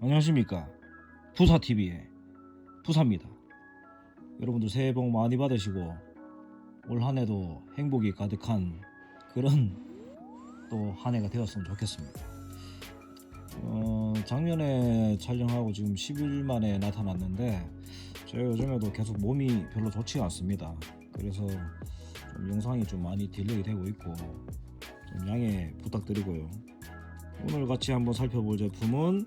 안녕하십니까. 부사TV의 부사입니다. 여러분들 새해 복 많이 받으시고 올 한해도 행복이 가득한 그런 또 한 해가 되었으면 좋겠습니다. 어, 작년에 촬영하고 지금 10일 만에 나타났는데 제가 요즘에도 계속 몸이 별로 좋지가 않습니다. 그래서 좀 영상이 좀 많이 딜레이 되고 있고 좀 양해 부탁드리고요. 오늘 같이 한번 살펴볼 제품은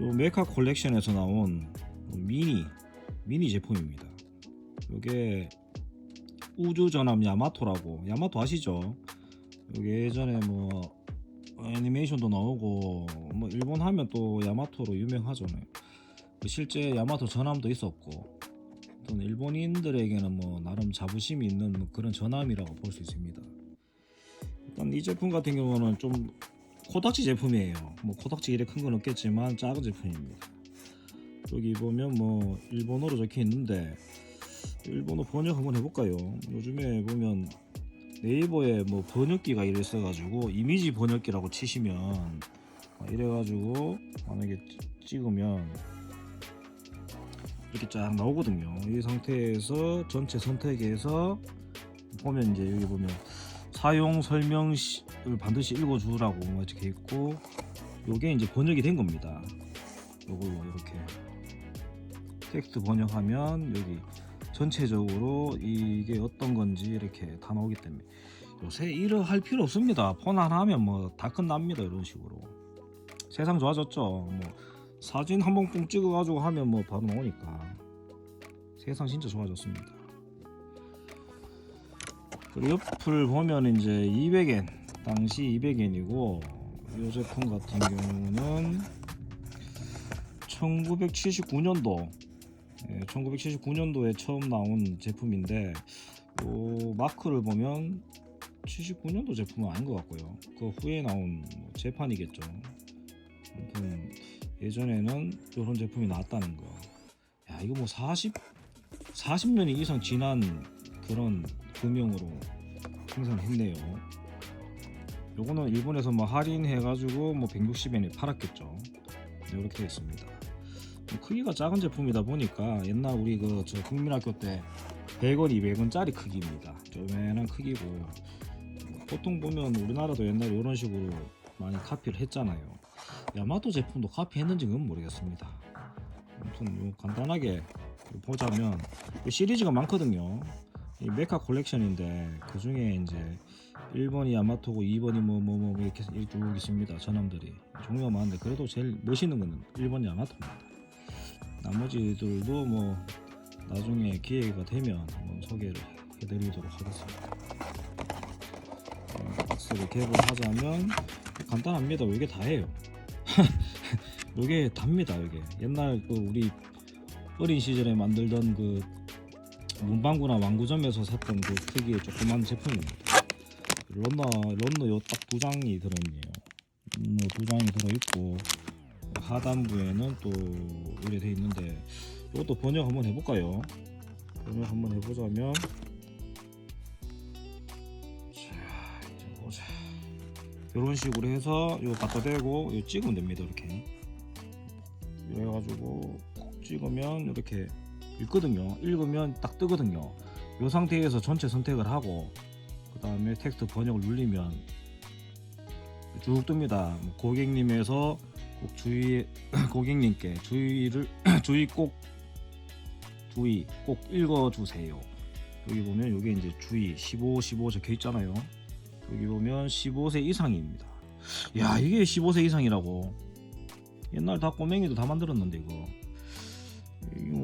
요 메카 콜렉션에서 나온 미니 미니 제품입니다. 이게 우주 전함 야마토라고 야마토 아시죠? 이게 예전에 뭐 애니메이션도 나오고 뭐 일본 하면 또 야마토로 유명하잖아요. 실제 야마토 전함도 있었고 또는 일본인들에게는 뭐 나름 자부심이 있는 뭐 그런 전함이라고 볼 수 있습니다. 일단 이 제품 같은 경우는 좀 코닥지 제품이에요. 뭐 코닥지 이래 큰 건 없겠지만 작은 제품입니다. 여기 보면 뭐 일본어로 적혀 있는데 일본어 번역 한번 해볼까요? 요즘에 보면 네이버에 뭐 번역기가 이래 있어가지고 이미지 번역기라고 치시면 이래가지고 만약에 찍으면 이렇게 쫙 나오거든요. 이 상태에서 전체 선택해서 보면 이제 여기 보면 사용 설명을 반드시 읽어주라고 적혀 있고 요게 이제 번역이 된 겁니다. 요걸로 이렇게 텍스트 번역하면 여기 전체적으로 이게 어떤 건지 이렇게 다 나오기 때문에 요새 이러 할 필요 없습니다. 폰 하나 하면 뭐 다 끝납니다 이런 식으로 세상 좋아졌죠. 뭐 사진 한 번 뽕 찍어가지고 하면 뭐 바로 나오니까 세상 진짜 좋아졌습니다. 그리고 옆을 보면 이제 200엔 당시 200엔이고 이 제품 같은 경우는 1979년도 1979년도에 처음 나온 제품인데 요 마크를 보면 79년도 제품은 아닌 것 같고요. 그 후에 나온 뭐 재판이겠죠. 아무튼 예전에는 이런 제품이 나왔다는 거 야 이거 뭐 40, 40년이 이상 지난 그런 금형으로 생산을 했네요. 요거는 일본에서 뭐 할인해가지고 뭐 160엔에 팔았겠죠. 이렇게 되어 있습니다. 크기가 작은 제품이다 보니까 옛날 우리 그 저 국민학교 때 100원, 200원짜리 크기입니다. 조그만한 크기고 보통 보면 우리나라도 옛날에 이런 식으로 많이 카피를 했잖아요. 야마토 제품도 카피했는지는 모르겠습니다. 아무튼 요 간단하게 보자면 이 시리즈가 많거든요. 이 메카 콜렉션인데 그 중에 이제 1번이 야마토고 2번이 뭐 뭐 뭐 이렇게 쭉 있습니다. 전함들이 종류가 많은데 그래도 제일 멋있는 거는 1번 야마토입니다. 나머지들도 뭐 나중에 기회가 되면 한번 소개를 해드리도록 하겠습니다. 어, 박스를 개봉하자면 간단합니다. 이게 다예요. 이게 답니다. 이게 옛날 그 우리 어린 시절에 만들던 그 문방구나 왕구점에서 샀던 그 크기의 조그만 제품입니다. 런너 런너 요 딱 두 장이 들어있네요. 런너 두 장이 들어있고 하단부에는 또 이렇게 돼 있는데 이것도 번역 한번 해볼까요? 번역 한번 해보자면. 이런 식으로 해서 이거 갖다 대고 이거 찍으면 됩니다. 이렇게 이래가지고 콕 찍으면 이렇게 읽거든요. 읽으면 딱 뜨거든요. 이 상태에서 전체 선택을 하고 그 다음에 텍스트 번역을 눌리면 쭉 뜹니다. 뭐 고객님에서 꼭 주의 고객님께 주의를 주의 꼭 주의 꼭 읽어주세요. 여기 보면 이게 이제 주의 15 15 적혀 있잖아요. 여기 보면 15세 이상입니다. 야 이게 15세 이상이라고 옛날 다 꼬맹이도 다 만들었는데 이거 이거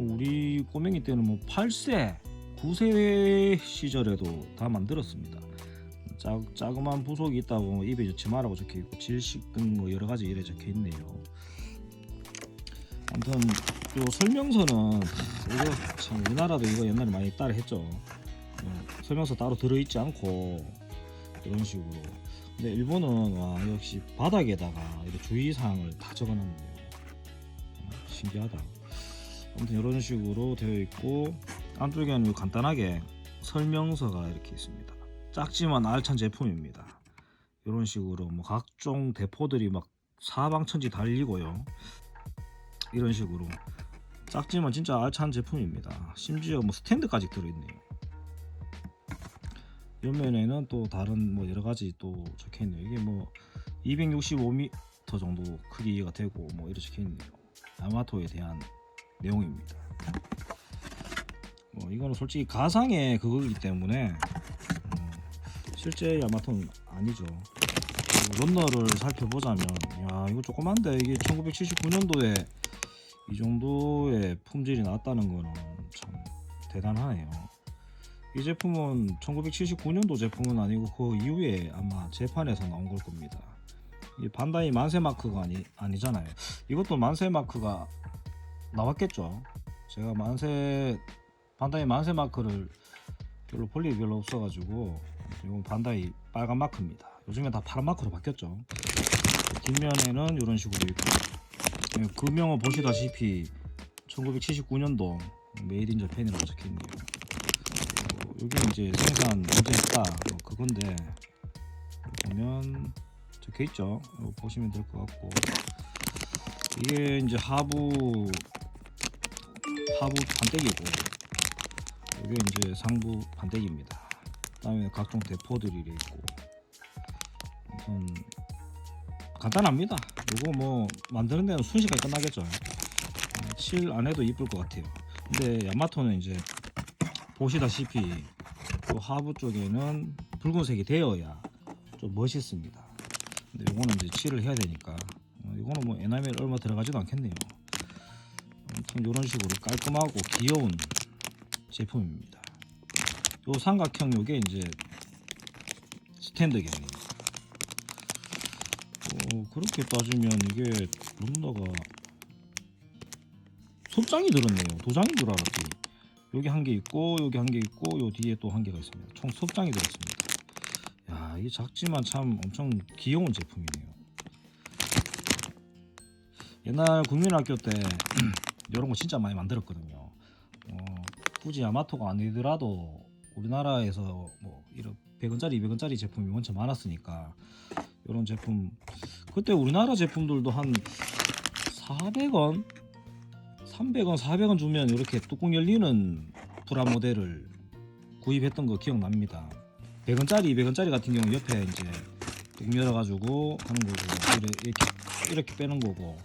우리 꼬맹이 때는 뭐 8세, 9세 시절에도 다 만들었습니다. 자, 자그마한 부속이 있다고 입에 넣지 말라고 적혀 있고 질식 등뭐 여러 가지 이래 적혀 있네요. 아무튼 요 설명서는 이거 참 우리나라도 이거 옛날에 많이 따라 했죠. 어, 설명서 따로 들어 있지 않고 이런 식으로. 근데 일본은 와 역시 바닥에다가 주의사항을 다 적어놨네요. 어, 신기하다. 아무튼 이런 식으로 되어 있고 안쪽에는 간단하게 설명서가 이렇게 있습니다. 작지만 알찬 제품입니다. 이런 식으로 뭐 각종 대포들이 막 사방천지 달리고요. 이런 식으로 작지만 진짜 알찬 제품입니다. 심지어 뭐 스탠드까지 들어있네요. 옆면에는 또 다른 뭐 여러 가지 또 적혀 있네요. 이게 뭐 265m 정도 크기가 되고 뭐 이렇게 적혀 있네요. 야마토에 대한 내용입니다. 뭐 이거는 솔직히 가상의 그거이기 때문에 어, 실제 야마토는 아니죠. 그 런너를 살펴보자면 야 이거 조그만데 이게 1979년도에 이 정도의 품질이 나왔다는 거는 참 대단하네요. 이 제품은 1979년도 제품은 아니고 그 이후에 아마 재판에서 나온 걸 겁니다. 이 반다이 만세 마크가 아니 아니잖아요. 이것도 만세 마크가 나왔겠죠. 제가 만세 반다이 만세 마크를 별로 볼 일이 별로 없어가지고 이건 반다이 빨간 마크입니다. 요즘에 다 파란 마크로 바뀌었죠. 뒷면에는 이런 식으로 있고 명은 보시다시피 1979년도 메이드 인 저팬이라고 적혀있네요. 어, 여기는 이제 생산 언제 했다 뭐 그건데 보면 적혀있죠. 이거 보시면 될 것 같고 이게 이제 하부 하부 판때기고 이게 이제 상부 판때기입니다. 그다음에 각종 대포들이 있고 우선 간단합니다. 이거 뭐 만드는 데는 순식간에 끝나겠죠. 어, 칠안 해도 이쁠 것 같아요. 근데 야마토는 이제 보시다시피 그 하부 쪽에는 붉은색이 되어야 좀 멋있습니다. 근데 이거는 이제 칠을 해야 되니까 어, 이거는 뭐 에나멜 얼마 들어가지도 않겠네요. 아무튼 이런 식으로 깔끔하고 귀여운 제품입니다. 요 삼각형 요게 이제 스탠드경이에요. 어, 그렇게 따지면 이게 룬너가 손장이 들었네요. 도장인 줄 알았지. 여기 한 개 있고 여기 한 개 있고 요 뒤에 또 한 개가 있습니다. 총 석장이 들었습니다. 야, 이게 작지만 참 엄청 귀여운 제품이네요. 옛날 국민학교 때 이런 거 진짜 많이 만들었거든요. 어, 굳이 야마토가 아니더라도 우리나라에서 뭐 이런 100원짜리, 200원짜리 제품이 원체 많았으니까 이런 제품 그때 우리나라 제품들도 한 400원, 300원, 400원 주면 이렇게 뚜껑 열리는 프라 모델을 구입했던 거 기억납니다. 100원짜리, 200원짜리 같은 경우 옆에 이제 열어가지고 하는 거고 이렇게 이렇게 빼는 거고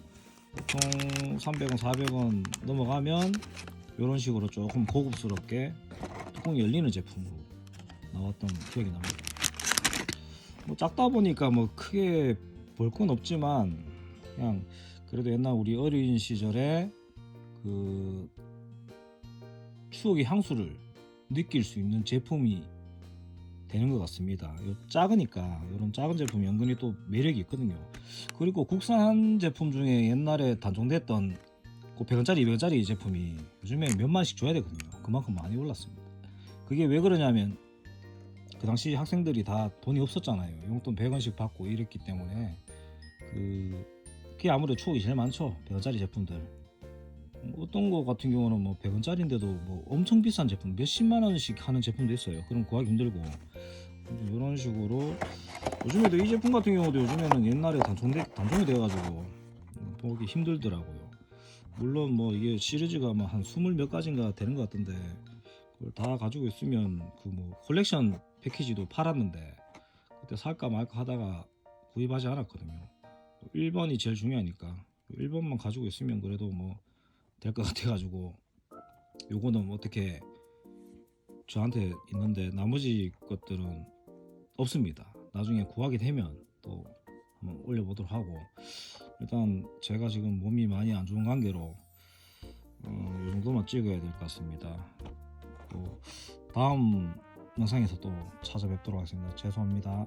보통 300원, 400원 넘어가면 이런 식으로 조금 고급스럽게 뚜껑이 열리는 제품으로 나왔던 기억이 납니다. 뭐 작다 보니까 뭐 크게 볼 건 없지만 그냥 그래도 옛날 우리 어린 시절에 그 추억의 향수를 느낄 수 있는 제품이 되는 것 같습니다. 요 작으니까 이런 작은 제품이 은근히 또 매력이 있거든요. 그리고 국산 제품 중에 옛날에 단종됐던 그 100원짜리, 200원짜리 제품이 요즘에 몇만씩 줘야 되거든요. 그만큼 많이 올랐습니다. 그게 왜 그러냐면 그 당시 학생들이 다 돈이 없었잖아요. 용돈 100원씩 받고 이랬기 때문에 그 그게 아무래도 추억이 제일 많죠. 100원짜리 제품들. 뭐 어떤 거 같은 경우는 뭐 100원짜리인데도 뭐 엄청 비싼 제품 몇십만 원씩 하는 제품도 있어요. 그럼 구하기 힘들고 이런 식으로 요즘에도 이 제품 같은 경우도 요즘에는 옛날에 단종돼, 단종이 돼가지고 보기 힘들더라고요. 물론 뭐 이게 시리즈가 뭐한 스물 몇 가지인가 되는 것 같던데 그걸 다 가지고 있으면 그뭐 콜렉션 패키지도 팔았는데 그때 살까 말까 하다가 구입하지 않았거든요. 1번이 제일 중요하니까 1번만 가지고 있으면 그래도 뭐 될 것 같아가지고 요거는 뭐 어떻게 저한테 있는데 나머지 것들은 없습니다. 나중에 구하게 되면 또 한번 올려보도록 하고 일단 제가 지금 몸이 많이 안 좋은 관계로 어, 이 정도만 찍어야 될 것 같습니다. 또 다음 영상에서 또 찾아뵙도록 하겠습니다. 죄송합니다.